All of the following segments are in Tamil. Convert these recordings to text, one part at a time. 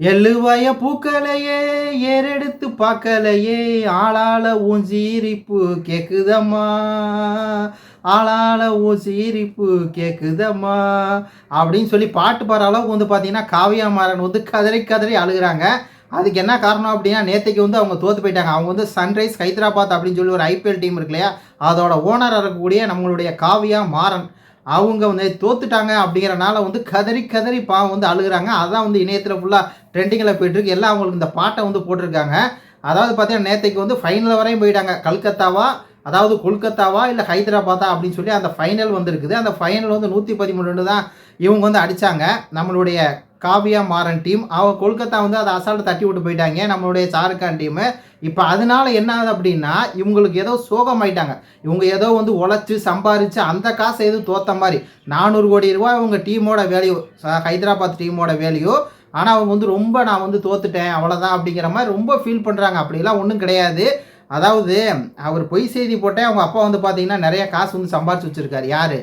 எள்ளுவய பூக்களையே ஏறெடுத்து பார்க்கலையே. ஆளால உன் சீரிப்பு கேக்குதம்மா. ஆளால உன் சீரிப்பு கேக்குதம்மா. அப்படின்னு சொல்லி பாட்டு பாடுற அளவுக்கு வந்து பார்த்தீங்கன்னா காவியா மாறன் வந்து கதறி கதறி அழுகுறாங்க. அதுக்கு என்ன காரணம் அப்படின்னா நேற்றுக்கு வந்து அவங்க தோற்று போயிட்டாங்க. அவங்க வந்து சன்ரைஸ் ஹைதராபாத் அப்படின்னு சொல்லி ஒரு ஐபிஎல் டீம் இருக்கு இல்லையா? அதோட ஓனர் இருக்கக்கூடிய நம்மளுடைய காவியா மாறன். அவங்க வந்து தோத்துட்டாங்க அப்படிங்கிறனால வந்து கதறி கதறி பாவம் வந்து அழுகுறாங்க. அதான் வந்து இணையத்தில் ஃபுல்லாக ட்ரெண்டிங்கில் போயிட்டுருக்கு எல்லாம் அவங்களுக்கு இந்த பாட்டை வந்து போட்டிருக்காங்க. அதாவது பார்த்தீங்கன்னா நேற்றுக்கு வந்து ஃபைனல் வரையும் போயிட்டாங்க. கல்கத்தாவா அதாவது கொல்கத்தாவா இல்லை ஹைதராபாத்தா அப்படின்னு சொல்லி அந்த ஃபைனல் வந்துருக்குது. அந்த ஃபைனல் வந்து நூற்றி பதிமூணு தான் இவங்க வந்து அடித்தாங்க நம்மளுடைய காவியா மாறன் டீம் அவங்க கொல்கத்தா வந்து அதை அசால்ட்டு தட்டி விட்டு போயிட்டாங்க. நம்மளுடைய ஷாருக்கான் டீமு இப்போ அதனால என்ன ஆகுது அப்படின்னா இவங்களுக்கு ஏதோ சோகம் ஆயிட்டாங்க இவங்க ஏதோ வந்து உழைச்சி சம்பாரித்து அந்த காசை எதுவும் தோத்த மாதிரி. நானூறு கோடி ரூபாய் இவங்க டீமோட வேல்யூ ஹைதராபாத் டீமோட வேல்யூ ஆனால் அவங்க வந்து ரொம்ப நான் வந்து தோத்துட்டேன் அவ்வளோதான் அப்படிங்கிற மாதிரி ரொம்ப ஃபீல் பண்ணுறாங்க அப்படிலாம் ஒன்றும் கிடையாது. அதாவது அவர் பொய் செய்தி போட்டே அவங்க அப்பா வந்து பார்த்தீங்கன்னா நிறைய காசு வந்து சம்பாரிச்சு வச்சுருக்காரு. யார்?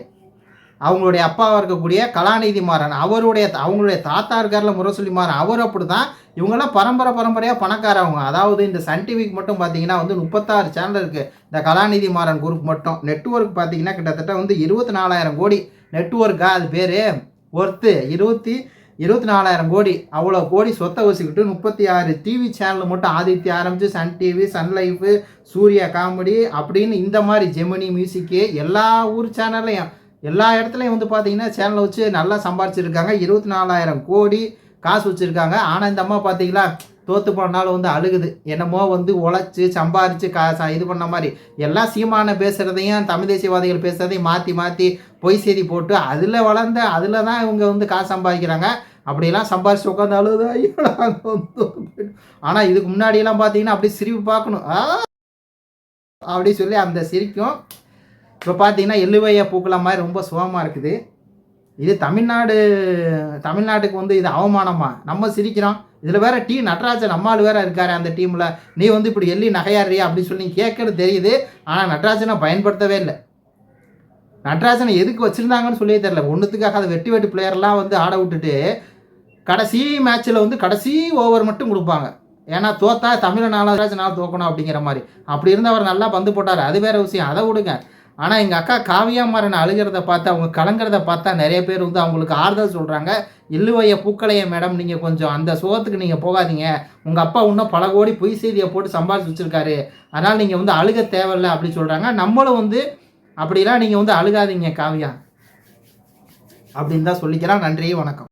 அவங்களுடைய அப்பாவாக இருக்கக்கூடிய கலாநிதி மாறன் அவருடைய அவங்களுடைய தாத்தா இருக்கார்ல முரசொலி மாறன் அவர் அப்படி தான் இவங்கெல்லாம் பரம்பரை பரம்பரையாக பணக்காரவங்க. அதாவது இந்த சன் டிவிக்கு மட்டும் பார்த்தீங்கன்னா வந்து முப்பத்தாறு சேனல் இருக்குது இந்த கலாநிதி மாறன் குரூப் மட்டும். நெட்ஒர்க் பார்த்தீங்கன்னா கிட்டத்தட்ட வந்து இருபத்தி நாலாயிரம் கோடி நெட்ஒர்க்கா அது பேர். ஒர்த்து இருபத்தி இருபத்தி நாலாயிரம் கோடி. அவ்வளோ கோடி சொத்தை வச்சுக்கிட்டு முப்பத்தி ஆறு டிவி சேனல் மட்டும் ஆதித்யா ஆரம்பித்து Sun TV Sun life Surya comedy அப்படின்னு இந்த மாதிரி ஜெமினி மியூசிக்கு எல்லா ஊர் சேனல்லையும் எல்லா இடத்துலையும் வந்து பார்த்தீங்கன்னா சேனலை வச்சு நல்லா சம்பாரிச்சிருக்காங்க. இருபத்தி நாலாயிரம் கோடி காசு வச்சுருக்காங்க. ஆனால் இந்த அம்மா பார்த்தீங்களா தோற்று போனாலும் வந்து அழுகுது. என்னமோ வந்து உழைச்சி சம்பாரித்து கா இது பண்ண மாதிரி. எல்லாம் சீமான பேசுகிறதையும் தமிழ் தேசியவாதிகள் பேசுகிறதையும் மாற்றி மாற்றி பொய் செய்தி போட்டு அதில் வளர்ந்த அதில் தான் இவங்க வந்து காசு சம்பாதிக்கிறாங்க. அப்படியெல்லாம் சம்பாரிச்சு உட்காந்து அழுதா ஆனால் இதுக்கு முன்னாடியெல்லாம் பார்த்தீங்கன்னா அப்படி சிரிப்பு பார்க்கணும். அப்படி சொல்லி அந்த சிரிக்கும். இப்போ பார்த்தீங்கன்னா எள்ளுவையா பூக்கலாம் மாதிரி ரொம்ப சுகமாக இருக்குது. இது தமிழ்நாடு தமிழ்நாட்டுக்கு வந்து இது அவமானமா? நம்ம சிரிக்கிறோம். இதில் வேற டி நடராஜன் நம்மால் வேற இருக்காரு அந்த டீமில். நீ வந்து இப்படி எள்ளி நகையாடுறியா? அப்படின்னு சொல்லி கேட்கறது தெரியுது. ஆனால் நடராஜனை பயன்படுத்தவே இல்லை. நடராஜனை எதுக்கு வச்சுருந்தாங்கன்னு சொல்லியே தெரில ஒன்றுத்துக்காக அதை வெட்டி வெட்டி பிளேயர்லாம் வந்து ஆட விட்டுட்டு கடைசி மேட்ச்சில் வந்து கடைசி ஓவர் மட்டும் கொடுப்பாங்க. ஏன்னா தோத்தா தமிழனால நாள் தோக்கணும் அப்படிங்கிற மாதிரி. அப்படி இருந்து அவர் நல்லா பந்து போட்டார். அது வேற விஷயம். அதை விடுங்க. ஆனால் எங்கள் அக்கா காவியா மாறன் அழுகிறத பார்த்து அவங்க கலங்கிறத பார்த்தா நிறைய பேர் வந்து அவங்களுக்கு ஆறுதல் சொல்கிறாங்க இல்லுவைய பூக்களைய மேடம் நீங்கள் கொஞ்சம் அந்த சோகத்துக்கு நீங்கள் போகாதீங்க. உங்கள் அப்பா இன்னும் பல கோடி பொய் செய்தியை போட்டு சம்பாதிச்சு வச்சுருக்காரு. அதனால் நீங்கள் வந்து அழுக தேவையில்ல அப்படின்னு சொல்கிறாங்க நம்மளும் வந்து அப்படிலாம் நீங்கள் வந்து அழுகாதீங்க காவியா. அப்படின்னு தான் சொல்லிக்கிறேன். நன்றி வணக்கம்.